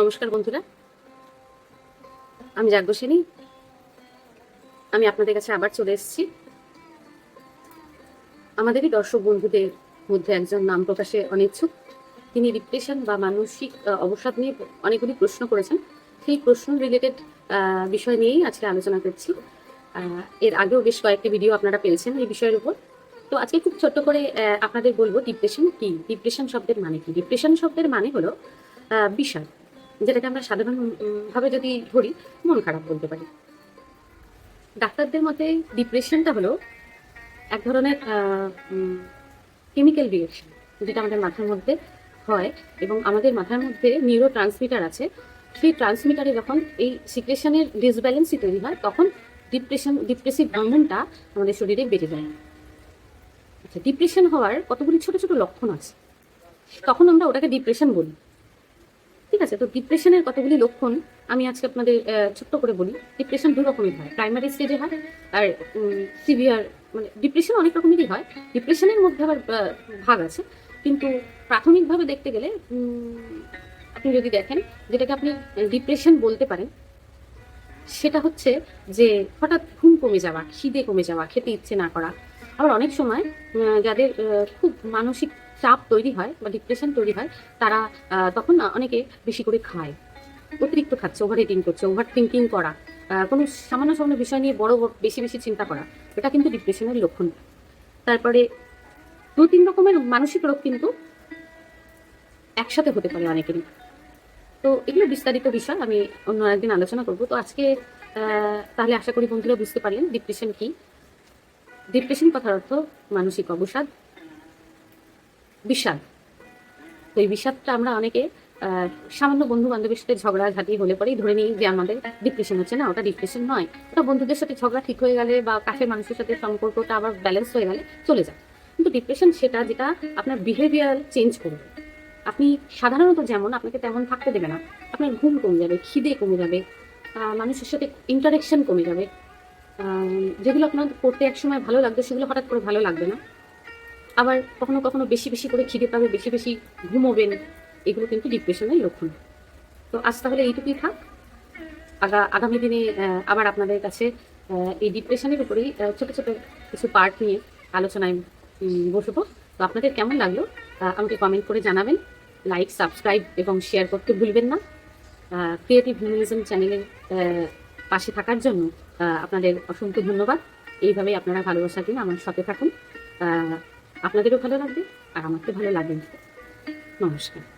নমস্কার বন্ধুরা। আমি যাজ্ঞসেনী। আমি আপনাদের কাছে আবার চলে এসেছি। আমাদেরই দর্শক বন্ধুদের মধ্যে একজন নাম প্রকাশে অনিচ্ছুক। তিনি ডিপ্রেশন বা মানসিক অবসাদ নিয়ে অনেকগুলি প্রশ্ন করেছেন। সেই প্রশ্ন রিলেটেড বিষয় নিয়েই আজকে আলোচনা করছি। এর আগেও বেশ কয়েকটি ভিডিও আপনারা পেয়েছেন এই বিষয়ের উপর। তো আজকে খুব ছোট্ট করে আপনাদের বলব ডিপ্রেশন কি? ডিপ্রেশন শব্দের মানে কি? ডিপ্রেশন শব্দের মানে হলো বিষাদ যেটাকে আমরা সাধারণভাবে যদি ধরি, মন খারাপ বলতে পারি। ডাক্তারদের মতে ডিপ্রেশনটা হলো এক ধরনের কেমিক্যাল রিয়েকশন যেটা আমাদের মাথার মধ্যে হয় এবং আমাদের মাথার মধ্যে নিউরো ট্রান্সমিটার আছে। সেই ট্রান্সমিটারে যখন এই সিক্রেশনের ডিসব্যালেন্সই তৈরি হয়, তখন ডিপ্রেশন ডিপ্রেসিভ হরমোনটা আমাদের শরীরে বেড়ে যায়। আচ্ছা ডিপ্রেশন হওয়ার কতগুলি ছোট ছোট লক্ষণ আছে? তখন আমরা ওটাকে ডিপ্রেশন বলি। ঠিক আছে, তো ডিপ্রেশনের কতগুলি লক্ষণ আমি আজকে আপনাদের ছোট্ট করে বলি। ডিপ্রেশন দু রকমের হয়। প্রাইমারি স্টেজে হয় আর সিভিয়ার মানে ডিপ্রেশন অনেক রকমেরই হয়। ডিপ্রেশনের মধ্যে আবার ভাগ আছে। কিন্তু প্রাথমিকভাবে দেখতে গেলে আপনি যদি দেখেন, যেটাকে আপনি ডিপ্রেশন বলতে পারেন, সেটা হচ্ছে যে হঠাৎ ঘুম কমে যাওয়া, খিদে কমে যাওয়া, খেতে ইচ্ছে না করা। আবার অনেক সময় যাদের খুব মানসিক চাপ তৈরি হয় বা ডিপ্রেশন তৈরি হয়, তারা তখন না অনেকে বেশি করে খায়। অতিরিক্ত খাচ্ছে ওভার ইটিং করছে ওভার থিঙ্কিং করা কোনো সামান্য সামান্য বিষয় নিয়ে বড় বেশি বেশি চিন্তা করা, এটা কিন্তু ডিপ্রেশনের লক্ষণ। তারপরে দু তিন রকমের মানসিক রোগ কিন্তু একসাথে হতে পারে অনেকেরই। তো এগুলো বিস্তারিত বিষয়, আমি অন্য একদিন আলোচনা করব। তো আজকে তাহলে আশা করি বন্ধুরা বুঝতে পারলেন ডিপ্রেশন কি। ডিপ্রেশন কথার অর্থ মানসিক অবসাদ। বিষাদ। তো এই বিষাদটা আমরা অনেকে সামান্য বন্ধু বান্ধবের সাথে ঝগড়া ঝাঁটি হলে পরেই ধরে নিই যে আমাদের ডিপ্রেশন হচ্ছে না, ওটা ডিপ্রেশন নয়। ওটা বন্ধুদের সাথে ঝগড়া ঠিক হয়ে গেলে বা কাছের মানুষের সাথে সম্পর্কটা আবার ব্যালেন্স হয়ে গেলে চলে যায়। কিন্তু ডিপ্রেশন সেটা যেটা আপনার বিহেভিয়ার চেঞ্জ করবে। আপনি সাধারণত যেমন, আপনাকে তেমন থাকতে দেবে না। আপনার ঘুম কমে যাবে, খিদে কমে যাবে মানুষের সাথে ইন্টারাকশন কমে যাবে। যেগুলো আপনার করতে একসময় ভালো লাগতো, সেগুলো হঠাৎ করে ভালো লাগবে না। আবার কখনো কখনো বেশি বেশি করে খিদে পাবে, বেশি বেশি ঘুমোবেন। এগুলো কিন্তু ডিপ্রেশনের লক্ষণ। তো আজ তাহলে এইটুকুই থাক। আগা, আগামী দিনে আবার আপনাদের কাছে এই ডিপ্রেশনের উপরেই ছোট ছোট কিছু পার্ট নিয়ে আলোচনায় বসবো। তো আপনাদের কেমন লাগল? আমাকে কমেন্ট করে জানাবেন। লাইক সাবস্ক্রাইব এবং শেয়ার করতে ভুলবেন না। ক্রিয়েটিভ হিউম্যানিজম চ্যানেলের পাশে থাকার জন্য আপনাদের অসংখ্য ধন্যবাদ। এইভাবেই আপনারা ভালোবাসা দিন। আমার সাথে থাকুন। আপনাদেরও ভালো লাগবে আর আমাকে ভালো লাগবে। নমস্কার।